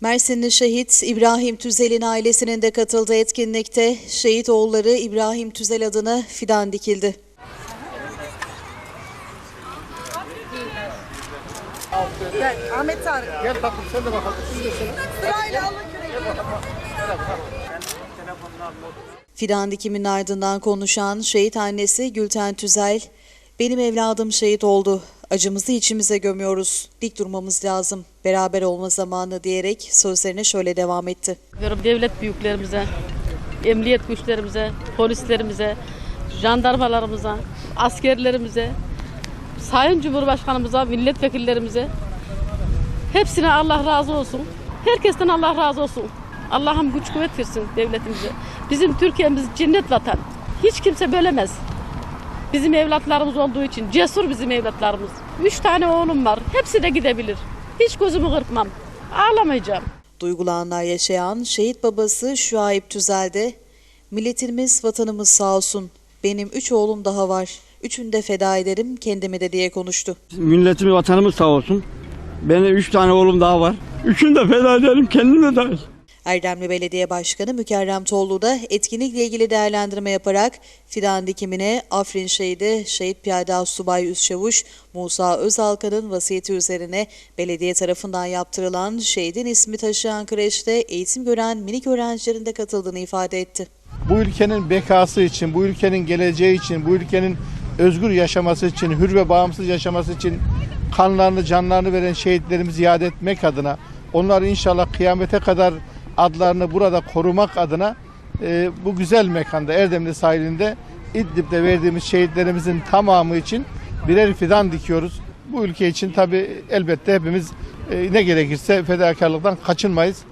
Mersinli şehit İbrahim Tüzel'in ailesinin de katıldığı etkinlikte şehit oğulları İbrahim Tüzel adına fidan dikildi. Gel Ahmet Tarık. Gel tatlım sen de bakalım. Sırayla. Fidan dikiminin ardından konuşan şehit annesi Gülten Tüzel, benim evladım şehit oldu. Acımızı içimize gömüyoruz. Dik durmamız lazım. Beraber olma zamanı diyerek sözlerine şöyle devam etti. Devlet büyüklerimize, emniyet güçlerimize, polislerimize, jandarmalarımıza, askerlerimize, Sayın Cumhurbaşkanımıza, milletvekillerimize hepsine Allah razı olsun. Herkesten Allah razı olsun. Allah'ım güç kuvvet versin devletimize. Bizim Türkiye'miz cennet vatan. Hiç kimse bölemez. Bizim evlatlarımız olduğu için cesur bizim evlatlarımız. Üç tane oğlum var. Hepsi de gidebilir. Hiç gözümü kırpmam. Ağlamayacağım. Duygulanlar yaşayan şehit babası Şuayb Tüzel de milletimiz vatanımız sağ olsun. Benim üç oğlum daha var. Üçünü de feda ederim kendimi de diye konuştu. Milletimiz, vatanımız sağ olsun. Benim üç tane oğlum daha var. Üçünü de feda ederim, kendim de dahil. Erdemli Belediye Başkanı Mükerrem Tollu da etkinlikle ilgili değerlendirme yaparak fidan dikimine Afrin Şehidi Şehit Piyade Asubay Üsçavuş Musa Özalkan'ın vasiyeti üzerine belediye tarafından yaptırılan şehidin ismi taşıyan kreşte eğitim gören minik öğrencilerin de katıldığını ifade etti. Bu ülkenin bekası için, bu ülkenin geleceği için, bu ülkenin özgür yaşaması için, hür ve bağımsız yaşaması için kanlarını, canlarını veren şehitlerimizi yad etmek adına, onları inşallah kıyamete kadar adlarını burada korumak adına e, bu güzel mekanda Erdemli sahilinde İdlib'de verdiğimiz şehitlerimizin tamamı için birer fidan dikiyoruz. Bu ülke için tabi elbette hepimiz e, ne gerekirse fedakarlıktan kaçınmayız.